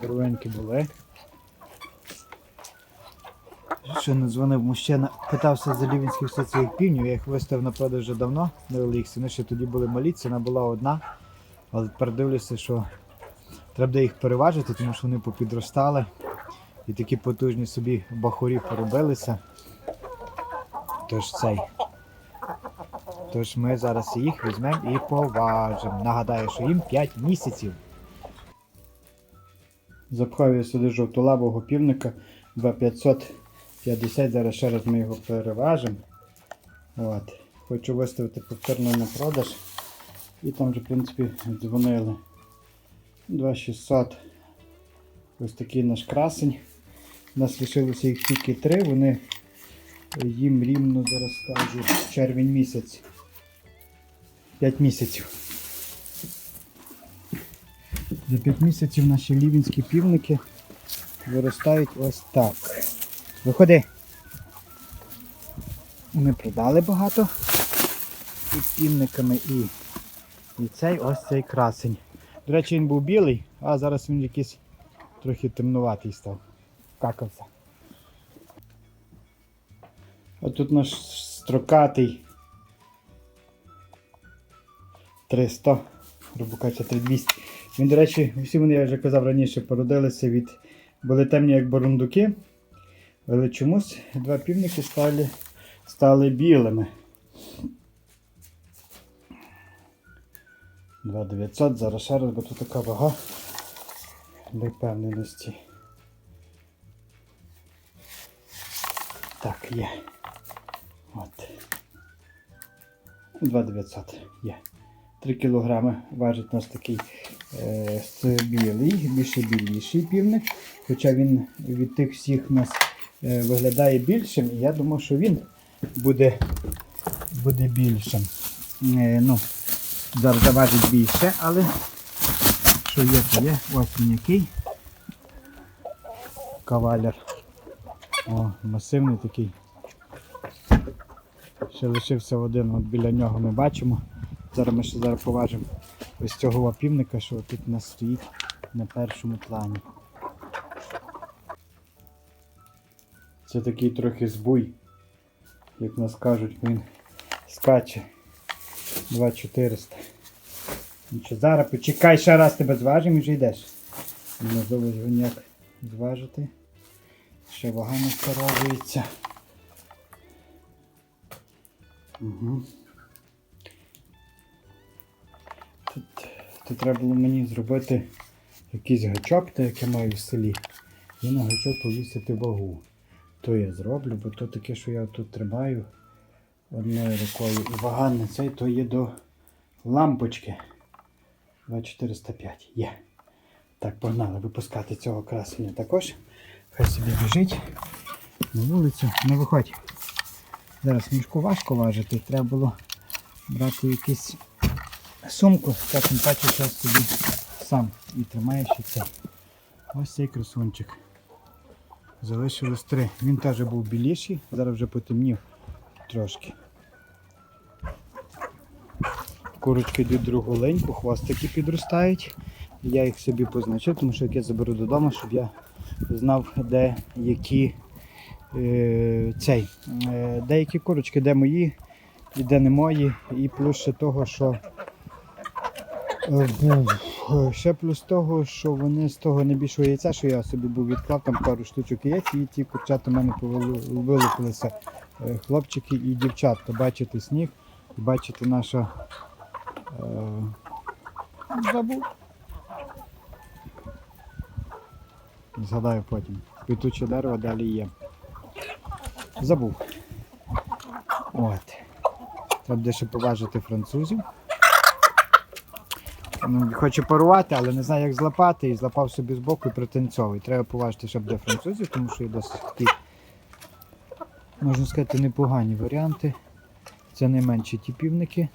здоровенькі були. Ще не дзвонив мужчина, питався за лівінських соціальних півнів, я їх виставив на продаж вже давно на Оліксі. Вони ще тоді були малі, ціна була одна. Але тепер дивлюся, що треба їх переважити, тому що вони попідростали. І такі потужні собі бахурі поробилися. Тож цей. Тож ми зараз їх візьмемо і поважимо. Нагадаю, що їм 5 місяців. Запхав я сюди жовтолабого півника 2550. Зараз ще раз ми його переважимо. От. Хочу виставити повторно на продаж. І там вже, в принципі, дзвонили. 2600. Ось такий наш красень. У нас лишилося їх тільки три. Вони їм рівно зараз скажу червень місяць. 5 місяців. За 5 місяців наші лівінські півники виростають ось так. Виходи. Ми продали багато і півниками і, і цей ось цей красень. До речі, він був білий, а зараз він якийсь трохи темнуватий став. Какався. Ось тут наш строкатий 300, грубо кажучи, 3200. Він, до речі, всі вони, я вже казав раніше, породилися від. Були темні, як бурундуки. Але чомусь два півники стали, стали білими. 2900, зараз ще раз, бо тут така вага для впевненості. Так, є. От. 2900 є. 3 кг важить у нас такий е, з білий, більше біліший півник. Хоча він від тих всіх нас е, виглядає більшим, і я думаю, що він буде, буде більшим. Е, ну, заважить більше, але що є, то є. Ось він який. Кавалер. О, масивний такий. Ще лишився один, от біля нього ми бачимо. Зараз ми ще зараз поважимо ось цього півника, що тут у нас стоїть на першому плані. Це такий трохи збуй, як нас кажуть, він скаче 2400. Нічого, зараз почекай, ще раз тебе зважимо і вже йдеш. Неможливо його ніяк зважити. Ще вага не встановлюється. Угу. Тут треба було мені зробити якийсь гачок, так як я маю в селі. І на гачок повісити вагу. То я зроблю, бо то таке, що я тут тримаю одною рукою. І вага на цей то є до лампочки. 2405 є. Так, погнали випускати цього красення також. Хай собі біжить на вулицю. Не виходь. Зараз мішку важко важити. Треба було брати якусь сумку, так тим паче зараз собі сам і тримає ще це. Ось цей красунчик. Залишилось три. Він теж був біліший, зараз вже потемнів трошки. Курочки йдуть другу леньку, хвостики підростають. Я їх собі позначив, тому що як я заберу додому, щоб я знав, де які е, цей, е, деякі курочки, де мої і де не мої. І плюс ще того, що ще плюс того, що вони з того найбільшого яйця, що я собі був відклав там пару штучок яєць, і ті курчата в мене вилупилися е, хлопчики і дівчатка. Бачите сніг, і бачите наша. Е, забув. Згадаю потім. Квітуче дерево далі є. Забув. От. Треба ще поважити французів. Ну, Хочу парувати, але не знаю, як злапати. І злапав собі збоку і пританцьовує. Треба поважити, щоб де французів, тому що є досить такі, можна сказати, непогані варіанти. Це найменші ті півники.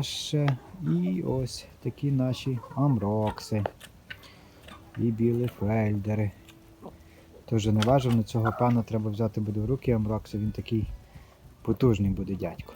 Ще. І ось такі наші амрокси. І білі фельдери. Тож не важливо, цього пана треба взяти буде в руки амрокси, він такий потужний буде дядько.